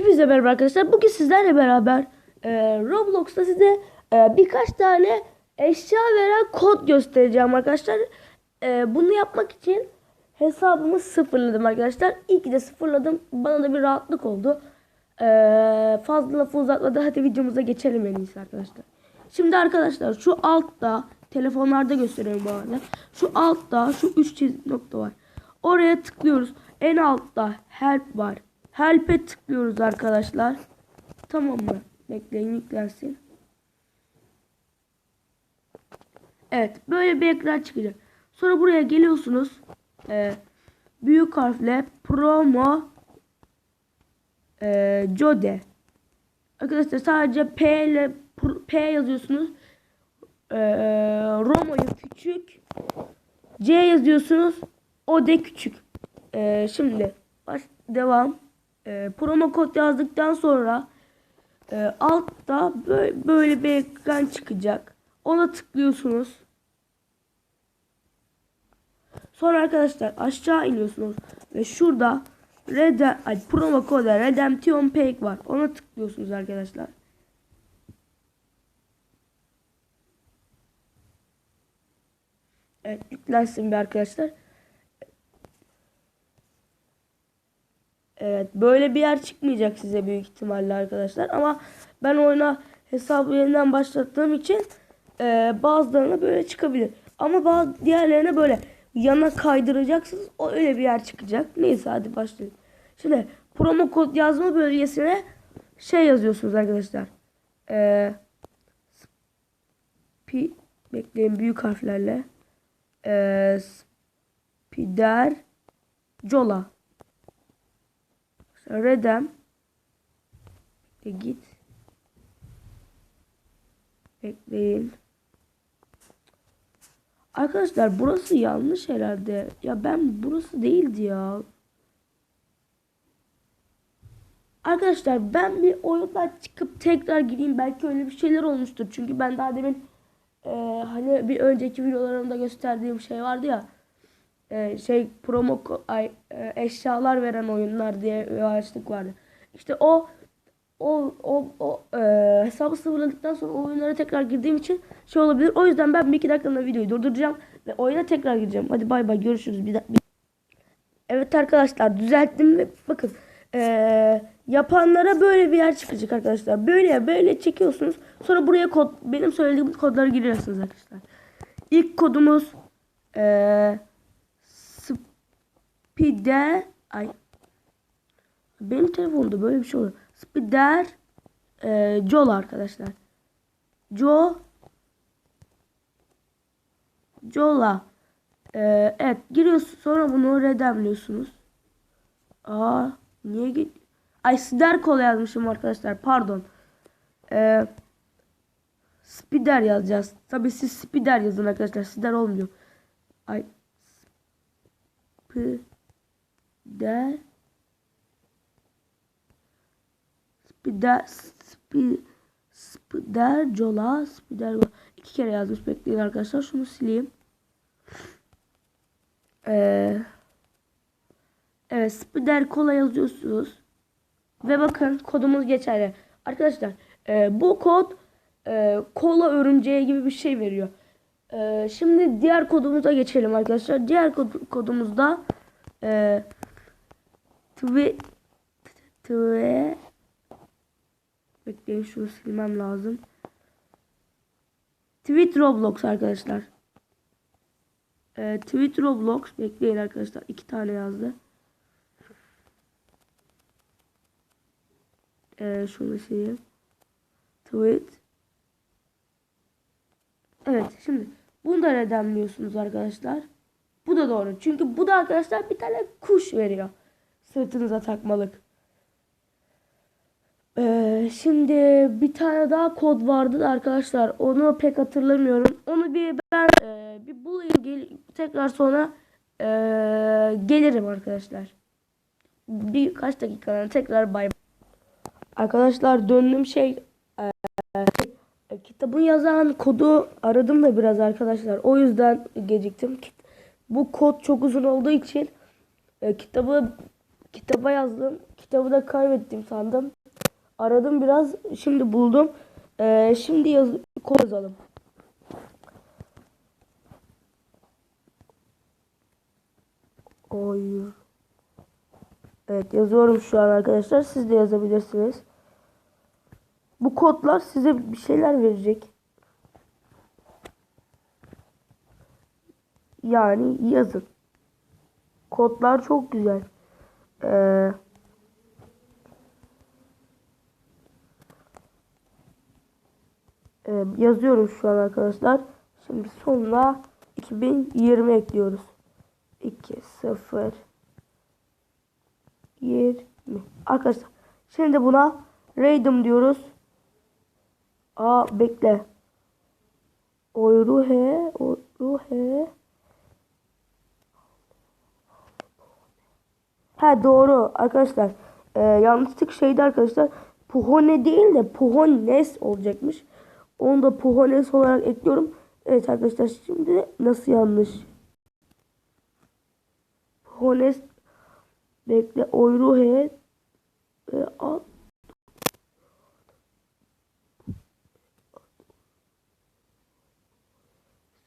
Hepinize merhaba arkadaşlar. Bugün sizlerle beraber e, Roblox'ta size e, birkaç tane eşya veren kod göstereceğim arkadaşlar. E, bunu yapmak için hesabımı sıfırladım arkadaşlar. İyi ki de sıfırladım. Bana da bir rahatlık oldu. E, fazla lafı uzatmadan hadi videomuza geçelim en iyisi arkadaşlar. Şimdi arkadaşlar şu altta telefonlarda gösteriyorum bu arada. Şu altta şu üç çizik nokta var. Oraya tıklıyoruz. En altta help var. Help'e tıklıyoruz arkadaşlar. Tamam mı? Bekleyin yüklensin. Evet. Böyle bir ekran çıkacak. Sonra buraya geliyorsunuz. Ee, büyük harfle promo e, Jode. Arkadaşlar sadece P ile P yazıyorsunuz. Ee, Romo'yu küçük. C yazıyorsunuz. O de küçük. Ee, şimdi baş, devam. Ee, promo kod yazdıktan sonra e, altta böyle, böyle bir ekran çıkacak. Ona tıklıyorsunuz. Sonra arkadaşlar aşağı iniyorsunuz ve şurada Redem, ay, promo koda Redemption Pack var. Ona tıklıyorsunuz arkadaşlar. Evet yüklensin bir arkadaşlar. Evet böyle bir yer çıkmayacak size büyük ihtimalle arkadaşlar. Ama ben oyuna hesabı yeniden başlattığım için e, bazılarına böyle çıkabilir. Ama bazı diğerlerine böyle yana kaydıracaksınız. O öyle bir yer çıkacak. Neyse hadi başlayalım. Şimdi promo kod yazma bölgesine şey yazıyorsunuz arkadaşlar. E, pi, bekleyin büyük harflerle. E, spider Cola. Redem. E git. Bekleyin. Arkadaşlar burası yanlış herhalde. Ya ben burası değildi ya. Arkadaşlar ben bir oyundan çıkıp tekrar gireyim. Belki öyle bir şeyler olmuştur. Çünkü ben daha demin e, hani bir önceki videolarımda gösterdiğim şey vardı ya. E, şey promo ay, e, eşyalar veren oyunlar diye bir başlık vardı. İşte o o o, o e, hesabı sıfırladıktan sonra o oyunlara tekrar girdiğim için şey olabilir. O yüzden ben bir iki dakikalığına videoyu durduracağım ve oyuna tekrar gireceğim. Hadi bay bay görüşürüz. Bir, bir- Evet arkadaşlar düzelttim ve bakın e, yapanlara böyle bir yer çıkacak arkadaşlar. Böyle böyle çekiyorsunuz. Sonra buraya kod benim söylediğim kodları giriyorsunuz arkadaşlar. İlk kodumuz eee Spider ay benim telefonda böyle bir şey oluyor. Spider e, Joel arkadaşlar. Jo Jola e, evet giriyorsun sonra bunu redemliyorsunuz. Aa niye git? Ay Spider kola yazmışım arkadaşlar pardon. E, Spider yazacağız. Tabii siz Spider yazın arkadaşlar. Spider olmuyor. Ay P der spider spi, spider cola spider iki kere yazmış bekleyin arkadaşlar. Şunu sileyim. Ee, evet spider kola yazıyorsunuz. Ve bakın kodumuz geçerli. Arkadaşlar e, bu kod e, kola örümceği gibi bir şey veriyor. E, şimdi diğer kodumuza geçelim arkadaşlar. Diğer kod, kodumuzda e, twi twi bekleyin şunu silmem lazım. Tweet Roblox arkadaşlar. E, tweet Roblox bekleyin arkadaşlar. iki tane yazdı. E, şunu sileyim. Tweet. Evet şimdi bunu da redemliyorsunuz arkadaşlar. Bu da doğru. Çünkü bu da arkadaşlar bir tane kuş veriyor. Sırtınıza takmalık. Ee, şimdi bir tane daha kod vardı da arkadaşlar. Onu pek hatırlamıyorum. Onu bir ben e, bir bulayım. Gel, tekrar sonra e, gelirim arkadaşlar. Birkaç dakikada tekrar bay. Arkadaşlar döndüm şey e, e, kitabın yazan kodu aradım da biraz arkadaşlar. O yüzden geciktim. Bu kod çok uzun olduğu için e, kitabı kitaba yazdım. kitabı da kaybettim sandım. Aradım biraz. Şimdi buldum. Ee, şimdi yaz kod yazalım. Oy. Evet yazıyorum şu an arkadaşlar. Siz de yazabilirsiniz. Bu kodlar size bir şeyler verecek. Yani yazın. Kodlar çok güzel. Ee, e, yazıyorum şu an arkadaşlar. Şimdi sonuna 2020 ekliyoruz. 2 0 20 Arkadaşlar şimdi buna random diyoruz. Aa bekle. Oyruhe oyruhe Ha doğru arkadaşlar. Ee, yanlışlık şeydi arkadaşlar. Puhone değil de Puhones olacakmış. Onu da Puhones olarak ekliyorum. Evet arkadaşlar şimdi nasıl yanlış? Puhones bekle Oyruhe e, al.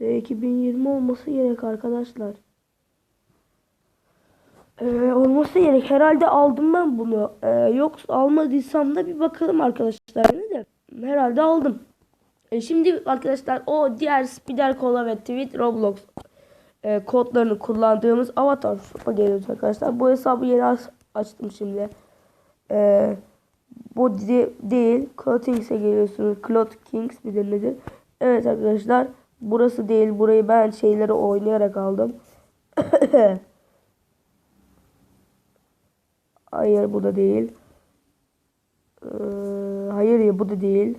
S2020 olması gerek arkadaşlar. Ee, olması gerek. Herhalde aldım ben bunu. Ee, yok almadıysam da bir bakalım arkadaşlar. Ne de herhalde aldım. E, şimdi arkadaşlar o diğer Spider Cola ve Tweet Roblox e, kodlarını kullandığımız Avatar Shop'a geliyoruz arkadaşlar. Bu hesabı yeni aç- açtım şimdi. E, bu de- değil. Clothings'e geliyorsunuz. Cloth Kings midir nedir? Evet arkadaşlar. Burası değil. Burayı ben şeyleri oynayarak aldım. Hayır bu da değil. Ee, hayır ya bu da değil.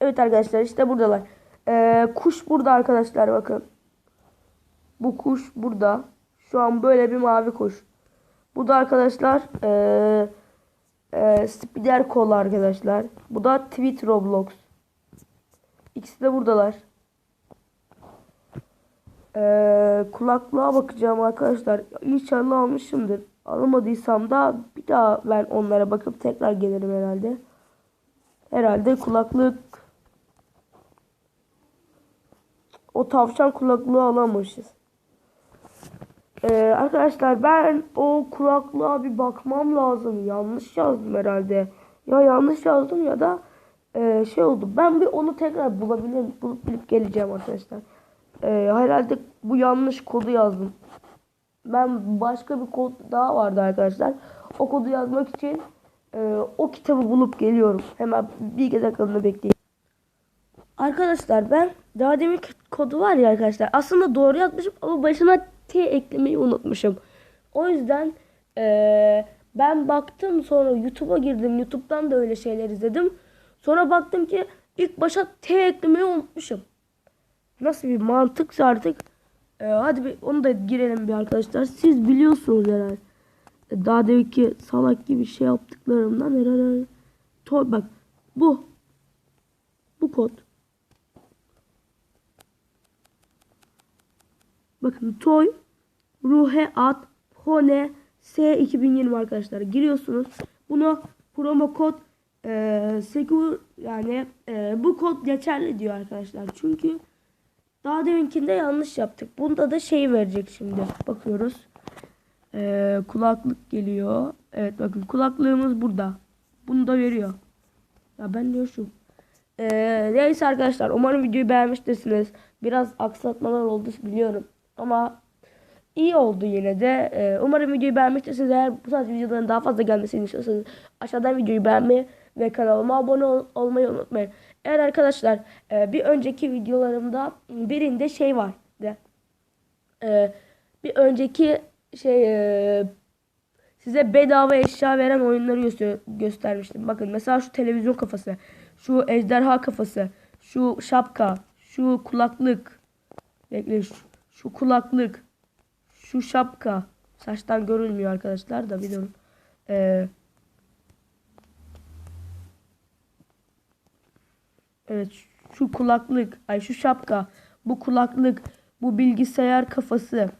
Evet arkadaşlar işte buradalar. Ee, kuş burada arkadaşlar bakın. Bu kuş burada. Şu an böyle bir mavi kuş. Bu da arkadaşlar ee, ee, Spider Call arkadaşlar. Bu da Tweet Roblox. İkisi de buradalar. Ee, kulaklığa bakacağım arkadaşlar. İnşallah almışımdır. Alamadıysam da bir daha ben onlara bakıp tekrar gelirim herhalde. Herhalde kulaklık o tavşan kulaklığı alamamışız. Ee, arkadaşlar ben o kulaklığa bir bakmam lazım. Yanlış yazdım herhalde. Ya yanlış yazdım ya da e, şey oldu. Ben bir onu tekrar bulabilirim. Bulup bilip geleceğim arkadaşlar. Ee, herhalde bu yanlış kodu yazdım. Ben başka bir kod daha vardı arkadaşlar. O kodu yazmak için e, o kitabı bulup geliyorum. Hemen bir dakikalığına bekleyin. Arkadaşlar ben daha demin kodu var ya arkadaşlar. Aslında doğru yazmışım ama başına T eklemeyi unutmuşum. O yüzden e, ben baktım sonra YouTube'a girdim. YouTube'dan da öyle şeyler izledim. Sonra baktım ki ilk başa T eklemeyi unutmuşum. Nasıl bir mantıksa artık. E, hadi bir onu da girelim bir arkadaşlar. Siz biliyorsunuz herhalde. E, Daha deminki salak gibi şey yaptıklarımdan herhalde. Toy bak bu. Bu kod. Bakın toy ruhe at hone s 2020 arkadaşlar giriyorsunuz. Bunu promo kod e, secure yani e, bu kod geçerli diyor arkadaşlar. Çünkü daha deminkinde yanlış yaptık. Bunda da şey verecek şimdi. Bakıyoruz. E, kulaklık geliyor. Evet bakın kulaklığımız burada. Bunu da veriyor. Ya ben diyor şu. Ee, neyse arkadaşlar umarım videoyu beğenmiştirsiniz. Biraz aksatmalar oldu biliyorum. Ama iyi oldu yine de. Ee, umarım videoyu beğenmiştirsiniz. Eğer bu tarz videoların daha fazla gelmesini istiyorsanız aşağıdan videoyu beğenmeyi ve kanalıma abone ol- olmayı unutmayın. Eğer arkadaşlar e, bir önceki videolarımda birinde şey vardı. Ee, bir önceki şey e, size bedava eşya veren oyunları göster göstermiştim. Bakın mesela şu televizyon kafası, şu ejderha kafası, şu şapka, şu kulaklık. Bekle şu, şu kulaklık, şu şapka. Saçtan görülmüyor arkadaşlar da biliyorum. Ee, evet şu kulaklık, ay şu şapka, bu kulaklık, bu bilgisayar kafası.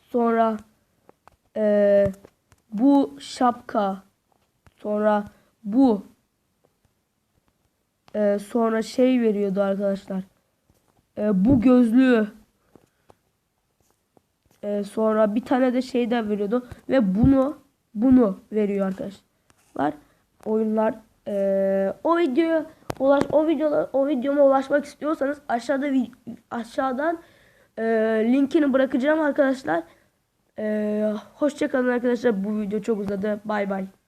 Sonra eee bu şapka. Sonra bu. Ee, sonra şey veriyordu arkadaşlar. Ee, bu gözlüğü. Ee, sonra bir tane de şey de veriyordu. Ve bunu bunu veriyor arkadaşlar. Oyunlar. Ee, o videoya ulaş o videolar o videoma ulaşmak istiyorsanız aşağıda aşağıdan e, linkini bırakacağım arkadaşlar. Ee, hoşçakalın arkadaşlar. Bu video çok uzadı. Bay bay.